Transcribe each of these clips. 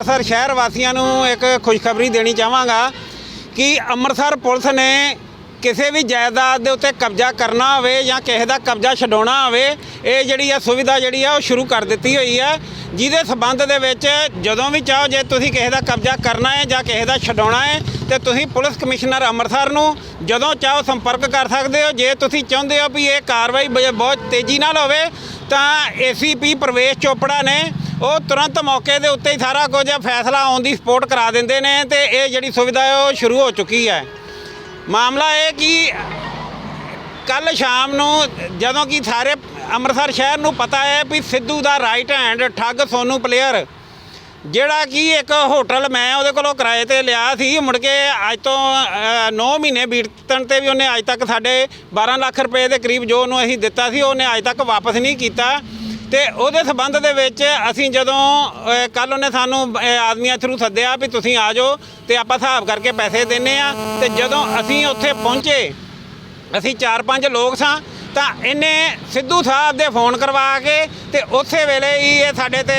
ਅੰਮ੍ਰਿਤਸਰ ਸ਼ਹਿਰ ਵਾਸੀਆਂ ਨੂੰ ਇੱਕ ਖੁਸ਼ਖਬਰੀ ਦੇਣੀ ਚਾਹਾਂਗਾ ਕਿ ਅੰਮ੍ਰਿਤਸਰ ਪੁਲਿਸ ਨੇ ਕਿਸੇ ਵੀ ਜਾਇਦਾਦ ਦੇ ਉੱਤੇ ਕਬਜ਼ਾ ਕਰਨਾ ਹੋਵੇ ਜਾਂ ਕਿਸੇ ਦਾ ਕਬਜ਼ਾ ਛਡਾਉਣਾ ਹੋਵੇ, ਇਹ ਜਿਹੜੀ ਆ ਸੁਵਿਧਾ ਜਿਹੜੀ ਆ ਉਹ ਸ਼ੁਰੂ ਕਰ ਦਿੱਤੀ ਹੋਈ ਹੈ ਜਿਹਦੇ ਸਬੰਧ ਦੇ ਵਿੱਚ ਜਦੋਂ ਵੀ ਚਾਹੋ ਜੇ ਤੁਸੀਂ ਕਿਸੇ ਦਾ ਕਬਜ਼ਾ ਕਰਨਾ ਹੈ ਜਾਂ ਕਿਸੇ ਦਾ ਛਡਾਉਣਾ ਹੈ, ਤੇ ਤੁਸੀਂ ਪੁਲਿਸ ਕਮਿਸ਼ਨਰ ਅੰਮ੍ਰਿਤਸਰ ਨੂੰ ਜਦੋਂ ਚਾਹੋ ਸੰਪਰਕ ਕਰ ਸਕਦੇ ਹੋ। ਜੇ ਤੁਸੀਂ ਚਾਹੁੰਦੇ ਹੋ ਵੀ ਇਹ ਕਾਰਵਾਈ ਬ- ਬਹੁਤ ਤੇਜ਼ੀ ਨਾਲ ਹੋਵੇ, ਤਾਂ ਏਸੀਪੀ ਪ੍ਰਵੇਸ਼ ਚੋਪੜਾ ਨੇ ਉਹ ਤੁਰੰਤ ਮੌਕੇ ਦੇ ਉੱਤੇ ਹੀ ਸਾਰਾ ਕੁਝ ਫੈਸਲਾ ਆਉਣ ਦੀ ਸਪੋਰਟ ਕਰਾ ਦਿੰਦੇ ਨੇ ਤੇ ਇਹ ਜਿਹੜੀ ਸੁਵਿਧਾ ਹੈ ਉਹ ਸ਼ੁਰੂ ਹੋ ਚੁੱਕੀ ਹੈ। ਮਾਮਲਾ ਇਹ ਕਿ ਕੱਲ ਸ਼ਾਮ ਨੂੰ ਜਦੋਂ ਕਿ ਸਾਰੇ ਅੰਮ੍ਰਿਤਸਰ ਸ਼ਹਿਰ ਨੂੰ ਪਤਾ ਹੈ ਵੀ ਸਿੱਧੂ ਦਾ ਰਾਈਟ ਹੈਂਡ ਠੱਗ ਸੋਨੂ ਪਲੇਅਰ ਜਿਹੜਾ ਕਿ ਇੱਕ ਹੋਟਲ ਮੈਂ ਉਹਦੇ ਕੋਲੋਂ ਕਿਰਾਏ ਤੇ ਲਿਆ ਸੀ, ਮੁੜ ਕੇ ਅੱਜ ਤੋਂ 9 ਮਹੀਨੇ ਬੀਤਣ ਤੇ ਵੀ ਉਹਨੇ ਅੱਜ ਤੱਕ ਸਾਡੇ 12 ਲੱਖ ਰੁਪਏ ਦੇ ਕਰੀਬ ਜੋ ਉਹਨੂੰ ਅਸੀਂ ਦਿੱਤਾ ਸੀ, ਉਹਨੇ ਅੱਜ ਤੱਕ ਵਾਪਸ ਨਹੀਂ ਕੀਤਾ। ਤੇ ਉਹਦੇ ਸਬੰਧ ਦੇ ਵਿੱਚ ਅਸੀਂ ਜਦੋਂ ਕੱਲ ਉਹਨੇ ਸਾਨੂੰ ਆਦਮੀਆਂ ਥਰੂ ਸੱਦਿਆ ਵੀ ਤੁਸੀਂ ਆ ਜਾਓ ਤੇ ਆਪਾਂ ਹਿਸਾਬ ਕਰਕੇ ਪੈਸੇ ਦਿੰਨੇ ਆ। ਤੇ ਜਦੋਂ ਅਸੀਂ ਉੱਥੇ ਪਹੁੰਚੇ, ਅਸੀਂ ਚਾਰ ਪੰਜ ਲੋਕ ਸਾਂ, ਤਾਂ ਇਹਨੇ ਸਿੱਧੂ ਸਾਹਿਬ ਦੇ ਫੋਨ ਕਰਵਾ ਕੇ ਤੇ ਉਸੇ ਵੇਲੇ ਹੀ ਇਹ ਸਾਡੇ ਤੇ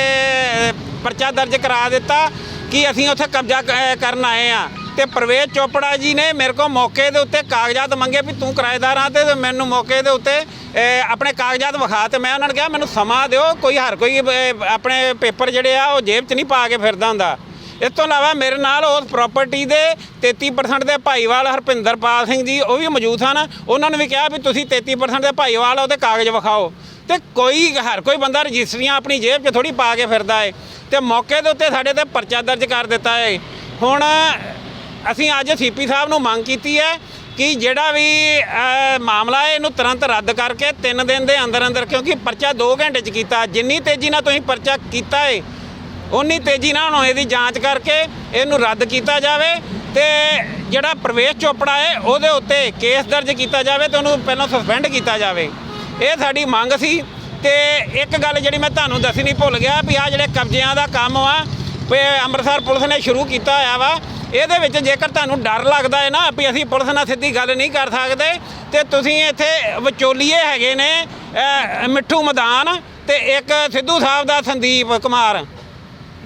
ਪਰਚਾ ਦਰਜ ਕਰਾ ਦਿੱਤਾ ਕਿ ਅਸੀਂ ਉੱਥੇ ਕਬਜ਼ਾ ਕਰਨ ਆਏ ਆ। ਤੇ ਪ੍ਰਵੇਸ਼ ਚੋਪੜਾ ਜੀ ਨੇ ਮੇਰੇ ਕੋਲ ਮੌਕੇ ਦੇ ਉੱਤੇ ਕਾਗਜ਼ਾਤ ਮੰਗੇ ਵੀ ਤੂੰ ਕਿਰਾਏਦਾਰ ਆ ਤੇ ਮੈਨੂੰ ਮੌਕੇ ਦੇ ਉੱਤੇ ਆਪਣੇ ਕਾਗਜ਼ਾਤ ਵਿਖਾ ਤੇ ਮੈਂ ਉਹਨਾਂ ਨੂੰ ਕਿਹਾ, ਮੈਨੂੰ ਸਮਾਂ ਦਿਓ, ਕੋਈ ਹਰ ਕੋਈ ਆਪਣੇ ਪੇਪਰ ਜਿਹੜੇ ਆ ਉਹ ਜੇਬ 'ਚ ਨਹੀਂ ਪਾ ਕੇ ਫਿਰਦਾ ਹੁੰਦਾ। ਇਸ ਤੋਂ ਇਲਾਵਾ ਮੇਰੇ ਨਾਲ ਉਸ ਪ੍ਰਾਪਰਟੀ ਦੇ 33% ਦੇ ਭਾਈਵਾਲ ਹਰਪਿੰਦਰਪਾਲ ਸਿੰਘ ਜੀ, ਉਹ ਵੀ ਮੌਜੂਦ ਹਨ। ਉਹਨਾਂ ਨੂੰ ਵੀ ਕਿਹਾ ਵੀ ਤੁਸੀਂ 33% ਦੇ ਭਾਈਵਾਲ ਉਹਦੇ ਕਾਗਜ਼ ਵਿਖਾਓ। ਤੇ ਕੋਈ ਹਰ ਕੋਈ ਬੰਦਾ ਰਜਿਸਟਰੀਆਂ ਆਪਣੀ ਜੇਬ 'ਚ ਥੋੜੀ ਪਾ ਕੇ ਫਿਰਦਾ ਏ। ਤੇ ਮੌਕੇ ਦੇ ਉੱਤੇ ਸਾਡੇ ਤੇ ਪਰਚਾ ਦਰਜ ਕਰ ਦਿੱਤਾ ਏ। ਹੁਣ ਅਸੀਂ ਅੱਜ ਸੀਪੀ ਸਾਹਿਬ ਨੂੰ ਮੰਗ ਕੀਤੀ ਹੈ ਕਿ ਜਿਹੜਾ ਵੀ ਮਾਮਲਾ ਹੈ ਇਹਨੂੰ ਤੁਰੰਤ ਰੱਦ ਕਰਕੇ 3 ਦਿਨ ਦੇ ਅੰਦਰ ਅੰਦਰ, ਕਿਉਂਕਿ ਪਰਚਾ 2 ਘੰਟੇ 'ਚ ਕੀਤਾ। ਜਿੰਨੀ ਤੇਜ਼ੀ ਨਾਲ ਤੁਸੀਂ ਪਰਚਾ ਕੀਤਾ ਹੈ ਉਨੀ ਤੇਜ਼ੀ ਨਾਲ ਹੁਣ ਇਹਦੀ ਜਾਂਚ ਕਰਕੇ ਇਹਨੂੰ ਰੱਦ ਕੀਤਾ ਜਾਵੇ ਤੇ ਜਿਹੜਾ ਪ੍ਰਵੇਸ਼ ਚੋਪੜਾ ਹੈ ਉਹਦੇ ਉੱਤੇ ਕੇਸ ਦਰਜ ਕੀਤਾ ਜਾਵੇ ਤੇ ਉਹਨੂੰ ਪਹਿਲਾਂ ਸਸਪੈਂਡ ਕੀਤਾ ਜਾਵੇ। ਇਹ ਸਾਡੀ ਮੰਗ ਸੀ ਤੇ ਇੱਕ ਗੱਲ ਜਿਹੜੀ ਮੈਂ ਤੁਹਾਨੂੰ ਦੱਸਣੀ ਭੁੱਲ ਗਿਆ ਵੀ ਆ ਜਿਹੜੇ ਕਬਜ਼ਿਆਂ ਦਾ ਕੰਮ ਆ, ਵੀ ਅੰਮ੍ਰਿਤਸਰ ਪੁਲਿਸ ਨੇ ਸ਼ੁਰੂ ਕੀਤਾ ਹੋਇਆ ਵਾ ਇਹਦੇ ਵਿੱਚ ਜੇਕਰ ਤੁਹਾਨੂੰ ਡਰ ਲੱਗਦਾ ਹੈ ਨਾ ਵੀ ਅਸੀਂ ਪੁਲਿਸ ਨਾਲ ਸਿੱਧੀ ਗੱਲ ਨਹੀਂ ਕਰ ਸਕਦੇ ਤੇ ਤੁਸੀਂ ਇੱਥੇ ਵਿਚੋਲੀਏ ਹੈਗੇ ਨੇ ਮਿੱਠੂ ਮੈਦਾਨ ਤੇ ਇੱਕ ਸਿੱਧੂ ਸਾਹਿਬ ਦਾ ਸੰਦੀਪ ਕੁਮਾਰ।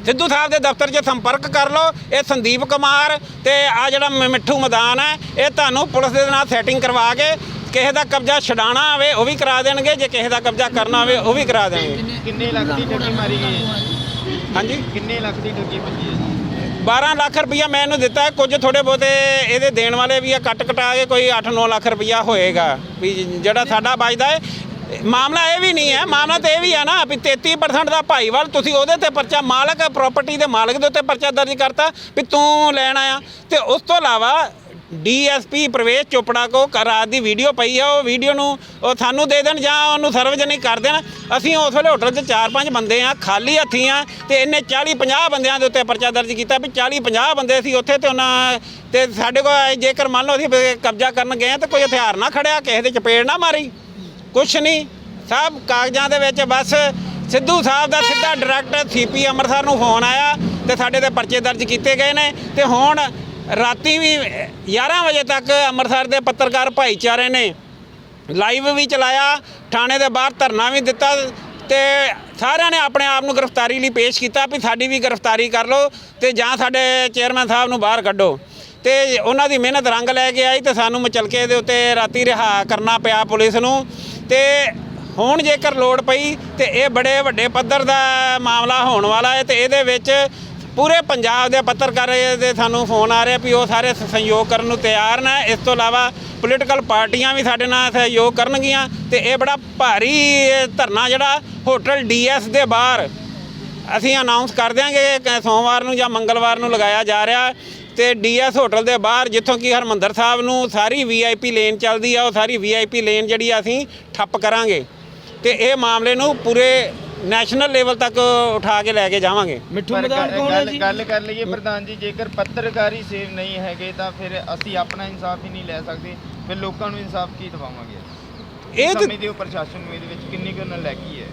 ਸਿੱਧੂ ਸਾਹਿਬ ਦੇ ਦਫ਼ਤਰ 'ਚ ਸੰਪਰਕ ਕਰ ਲਓ ਇਹ ਸੰਦੀਪ ਕੁਮਾਰ ਤੇ ਆ ਜਿਹੜਾ ਮਿੱਠੂ ਮੈਦਾਨ ਹੈ ਇਹ ਤੁਹਾਨੂੰ ਪੁਲਿਸ ਦੇ ਨਾਲ ਸੈਟਿੰਗ ਕਰਵਾ ਕੇ ਕਿਸੇ ਦਾ ਕਬਜ਼ਾ ਛਡਾਣਾ ਹੋਵੇ ਉਹ ਵੀ ਕਰਾ ਦੇਣਗੇ ਜੇ ਕਿਸੇ ਦਾ ਕਬਜ਼ਾ ਕਰਨਾ ਹੋਵੇ ਉਹ ਵੀ ਕਰਾ ਦੇਣਗੇ। ਕਿੰਨੇ ਲੱਖ ਦੀ ਠੱਗੀ ਮਾਰੀ ਗਈ ਹੈ? ਹਾਂਜੀ? ਕਿੰਨੇ ਲੱਖ ਦੀ ਠੱਗੀ ਵੱਜੀ ਹੈ? 12 ਲੱਖ ਰੁਪਈਆ ਮੈਂ ਇਹਨੂੰ ਦਿੱਤਾ, ਕੁਝ ਥੋੜੇ ਬਹੁਤੇ ਇਹਦੇ ਦੇਣ ਵਾਲੇ ਵੀ ਆ, ਕੱਟ ਕਟਾ ਕੇ ਕੋਈ 8-9 ਲੱਖ ਰੁਪਈਆ ਹੋਏਗਾ। ਵੀ ਜਿਹੜਾ ਸਾਡਾ ਬਚਦਾ ਹੈ ਮਾਮਲਾ ਇਹ ਵੀ ਨਹੀਂ ਹੈ, ਮਾਮਲਾ ਤੇ ਇਹ ਵੀ ਹੈ ਨਾ ਵੀ 33% ਦਾ ਭਾਈਵਾਲ, ਤੁਸੀਂ ਉਹਦੇ ਤੇ ਪਰਚਾ ਮਾਲਕ ਪ੍ਰਾਪਰਟੀ ਦੇ ਮਾਲਕ ਦੇ ਉੱਤੇ ਪਰਚਾ ਦਰਜ ਕਰਤਾ ਵੀ ਤੂੰ ਲੈਣ ਆਇਆ। ਤੇ ਉਸ ਤੋਂ ਇਲਾਵਾ ਡੀਐਸਪੀ ਪ੍ਰਵੇਸ਼ ਚੋਪੜਾ ਕੋ ਰਾਤ ਦੀ ਵੀਡੀਓ ਪਈ ਆ, ਉਹ ਵੀਡੀਓ ਨੂੰ ਉਹ ਸਾਨੂੰ ਦੇ ਦੇਣ ਜਾਂ ਉਹਨੂੰ ਸਰਵਜਨਿਕ ਕਰ ਦੇਣ। ਅਸੀਂ ਉਸ ਵੇਲੇ ਹੋਟਲ 'ਚ ਚਾਰ ਪੰਜ ਬੰਦੇ ਆ, ਖਾਲੀ ਹੱਥੀਂ ਆ ਤੇ ਇਹਨੇ 40 50 ਬੰਦਿਆਂ ਦੇ ਉੱਤੇ ਪਰਚਾ ਦਰਜ ਕੀਤਾ ਵੀ 40 50 ਬੰਦੇ ਸੀ ਉੱਥੇ ਤੇ ਉਹਨਾਂ ਤੇ ਸਾਡੇ ਕੋਲ ਜੇਕਰ ਮੰਨ ਲਓ ਅਸੀਂ ਕਬਜ਼ਾ ਕਰਨ ਗਏ ਆ ਤੇ ਕੋਈ ਹਥਿਆਰ ਨਾ ਖੜਿਆ, ਕਿਸੇ ਦੇ ਚਪੇੜ ਨਾ ਮਾਰੀ, ਕੁਛ ਨਹੀਂ। ਸਭ ਕਾਗਜ਼ਾਂ ਦੇ ਵਿੱਚ ਬਸ ਸਿੱਧੂ ਸਾਹਿਬ ਦਾ ਸਿੱਧਾ ਡਾਇਰੈਕਟ ਸੀਪੀ ਅੰਮ੍ਰਿਤਸਰ ਨੂੰ ਫੋਨ ਆਇਆ ਤੇ ਸਾਡੇ ਤੇ ਪਰਚੇ ਦਰਜ ਕੀਤੇ ਗਏ ਨੇ ਤੇ ਹੁਣ ਰਾਤੀ ਵੀ 11 ਵਜੇ ਤੱਕ ਅੰਮ੍ਰਿਤਸਰ ਦੇ ਪੱਤਰਕਾਰ ਭਾਈਚਾਰੇ ਨੇ ਲਾਈਵ ਵੀ ਚਲਾਇਆ, ਥਾਣੇ ਦੇ ਬਾਹਰ ਧਰਨਾ ਵੀ ਦਿੱਤਾ ਤੇ ਸਾਰਿਆਂ ਨੇ ਆਪਣੇ ਆਪ ਨੂੰ ਗ੍ਰਿਫਤਾਰੀ ਲਈ ਪੇਸ਼ ਕੀਤਾ ਵੀ ਸਾਡੀ ਵੀ ਗ੍ਰਿਫਤਾਰੀ ਕਰ ਲਓ ਤੇ ਜਾਂ ਸਾਡੇ ਚੇਅਰਮੈਨ ਸਾਹਿਬ ਨੂੰ ਬਾਹਰ ਕੱਢੋ। ਤੇ ਉਹਨਾਂ ਦੀ ਮਿਹਨਤ ਰੰਗ ਲੈ ਕੇ ਆਈ ਤੇ ਸਾਨੂੰ ਮਚਲਕੇ ਦੇ ਉੱਤੇ ਰਾਤੀ ਰਿਹਾ ਕਰਨਾ ਪਿਆ ਪੁਲਿਸ ਨੂੰ। ਤੇ ਹੁਣ ਜੇਕਰ ਲੋੜ ਪਈ ਤੇ ਇਹ ਬੜੇ ਵੱਡੇ ਪੱਧਰ ਦਾ ਮਾਮਲਾ ਹੋਣ ਵਾਲਾ ਹੈ ਤੇ ਇਹਦੇ ਵਿੱਚ ਪੂਰੇ ਪੰਜਾਬ ਦੇ ਪੱਤਰਕਾਰ ਦੇ ਸਾਨੂੰ ਫੋਨ ਆ ਰਿਹਾ ਵੀ ਉਹ ਸਾਰੇ ਸਹਿਯੋਗ ਕਰਨ ਨੂੰ ਤਿਆਰ ਨੇ। ਇਸ ਤੋਂ ਇਲਾਵਾ ਪੋਲੀਟੀਕਲ ਪਾਰਟੀਆਂ ਵੀ ਸਾਡੇ ਨਾਲ ਸਹਿਯੋਗ ਕਰਨਗੀਆਂ ਤੇ ਇਹ ਬੜਾ ਭਾਰੀ ਧਰਨਾ ਜਿਹੜਾ ਹੋਟਲ ਡੀਐਸ ਦੇ ਬਾਹਰ ਅਸੀਂ ਅਨਾਉਂਸ ਕਰ ਦਿਆਂਗੇ ਸੋਮਵਾਰ ਨੂੰ ਜਾਂ ਮੰਗਲਵਾਰ ਨੂੰ ਲਗਾਇਆ ਜਾ ਰਿਹਾ ਹੈ ਤੇ ਡੀਐਸ ਹੋਟਲ ਦੇ ਬਾਹਰ ਜਿੱਥੋਂ ਕਿ ਹਰਮੰਦਰ ਸਾਹਿਬ ਨੂੰ ਸਾਰੀ ਵੀਆਈਪੀ ਲੇਨ ਚੱਲਦੀ ਆ, ਉਹ ਸਾਰੀ ਵੀਆਈਪੀ ਲੇਨ ਜਿਹੜੀ ਆ ਅਸੀਂ ਠੱਪ ਕਰਾਂਗੇ। ਤੇ ਇਹ ਮਾਮਲੇ ਨੂੰ ਪੂਰੇ ਨੈਸ਼ਨਲ ਲੈਵਲ ਤੱਕ ਉਠਾ ਕੇ ਲੈ ਕੇ ਜਾਵਾਂਗੇ। ਮਿੱਠੂ ਪਰ ਮੈਦਾਨ ਗੱਲ- ਕੌਣ ਹੈ ਗੱਲ- ਜੀ? ਗੱਲ ਕਰ ਲਈਏ ਪ੍ਰਧਾਨ ਜੀ ਜੇਕਰ ਪੱਤਰਕਾਰੀ ਸੇਵ ਨਹੀਂ ਹੈਗੇ ਤਾਂ ਫਿਰ ਅਸੀਂ ਆਪਣਾ ਇਨਸਾਫ ਹੀ ਨਹੀਂ ਲੈ ਸਕਦੇ। ਫਿਰ ਲੋਕਾਂ ਨੂੰ ਇਨਸਾਫ ਕੀ ਦਿਵਾਵਾਂਗੇ? ਇਹ ਤੇ ਸਮਝਦੇ ਹੋ ਪ੍ਰਸ਼ਾਸਨ ਨੂੰ ਇਹਦੇ ਵਿੱਚ ਕਿੰਨੀ ਕੁ ਨਲਾਇਕੀ ਹੈ?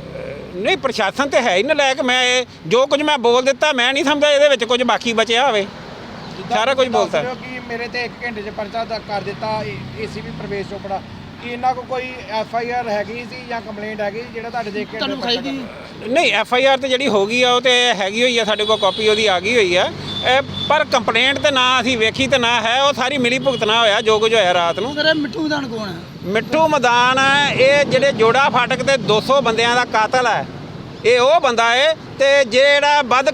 ਨਹੀਂ ਪ੍ਰਸ਼ਾਸਨ ਤੇ ਹੈ ਹੀ ਨਲਾਇਕ। ਮੈਂ ਇਹ- ਜੋ ਕੁਝ ਮੈਂ ਬੋਲ ਦਿੱਤਾ ਮੈਂ ਨਹੀਂ ਸਮਝਦਾ ਇਹਦੇ ਵਿੱਚ ਕੁਝ ਬਾਕੀ ਬਚਿਆ ਹੋਵੇ। ਸਾਰਾ ਕੁਝ ਬੋਲਤਾ ਕਿ ਮੇਰੇ ਤੇ 1 ਘੰਟੇ 'ਚ ਪਰਚਾ ਦਾ ਕਰ ਦਿੱਤਾ ਏਸੀਪੀ ਪ੍ਰਵੇਸ਼ ਚੋਪੜਾ। ਕਿ ਇਹਨਾਂ ਕੋ ਕੋਈ ਐਫ ਆਈ ਆਰ ਹੈਗੀ ਸੀ ਜਾਂ ਕੰਪਲੇਂਟ ਹੈਗੀ ਜਿਹੜਾ ਤੁਹਾਡੇ ਦੇਖ ਕੇ ਤੁਹਾਨੂੰ ਵਿਖਾਈ ਦੀ ਨਹੀਂ ਐਫ ਆਈ ਆਰ ਤੇ ਜਿਹੜੀ ਹੋ ਗਈ ਆ ਉਹ ਤੇ ਹੈਗੀ ਹੋਈ ਆ ਸਾਡੇ ਕੋਲ ਕਾਪੀ ਉਹਦੀ ਆ ਗਈ ਹੋਈ ਆ। ਇਹ ਪਰ ਕੰਪਲੇਂਟ ਤੇ ਨਾ ਅਸੀਂ ਵੇਖੀ ਤੇ ਨਾ ਹੈ ਉਹ ਸਾਰੀ ਮਿਲੀ ਭੁਗਤਣਾ ਹੋਇਆ ਜੋ ਕੁਝ ਹੋਇਆ ਰਾਤ ਨੂੰ। ਸਰ ਮਿੱਠੂ ਮੈਦਾਨ ਕੌਣ ਹੈ? ਮਿੱਠੂ ਮੈਦਾਨ ਇਹ ਜਿਹੜੇ ਜੋੜਾ ਫਾਟਕ ਤੇ 200 ਬੰਦਿਆਂ ਦਾ ਕਾਤਲ ਹੈ। ਇਹ ਉਹ ਬੰਦਾ ਏ ਤੇ ਜਿਹੜਾ ਵੱਧ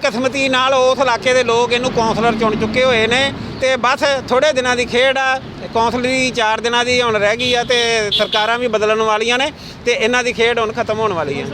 ਨਾਲ ਉਸ ਇਲਾਕੇ ਦੇ ਲੋਕ ਇਹਨੂੰ ਕੌਂਸਲਰ ਚੁਣ ਚੁੱਕੇ ਹੋਏ ਨੇ ਤੇ ਬਸ ਥੋੜੇ ਦਿਨਾਂ ਦੀ ਖੇਡ ਆ ਕੌਂਸਲਰੀ 4 ਦਿਨਾਂ ਦੀ ਹੁਣ ਰਹਿ ਗਈ ਆ ਤੇ ਸਰਕਾਰਾਂ ਵੀ ਬਦਲਣ ਵਾਲੀਆਂ ਨੇ ਤੇ ਇਹਨਾਂ ਦੀ ਖੇਡ ਹੁਣ ਖਤਮ ਹੋਣ ਵਾਲੀ ਹੈ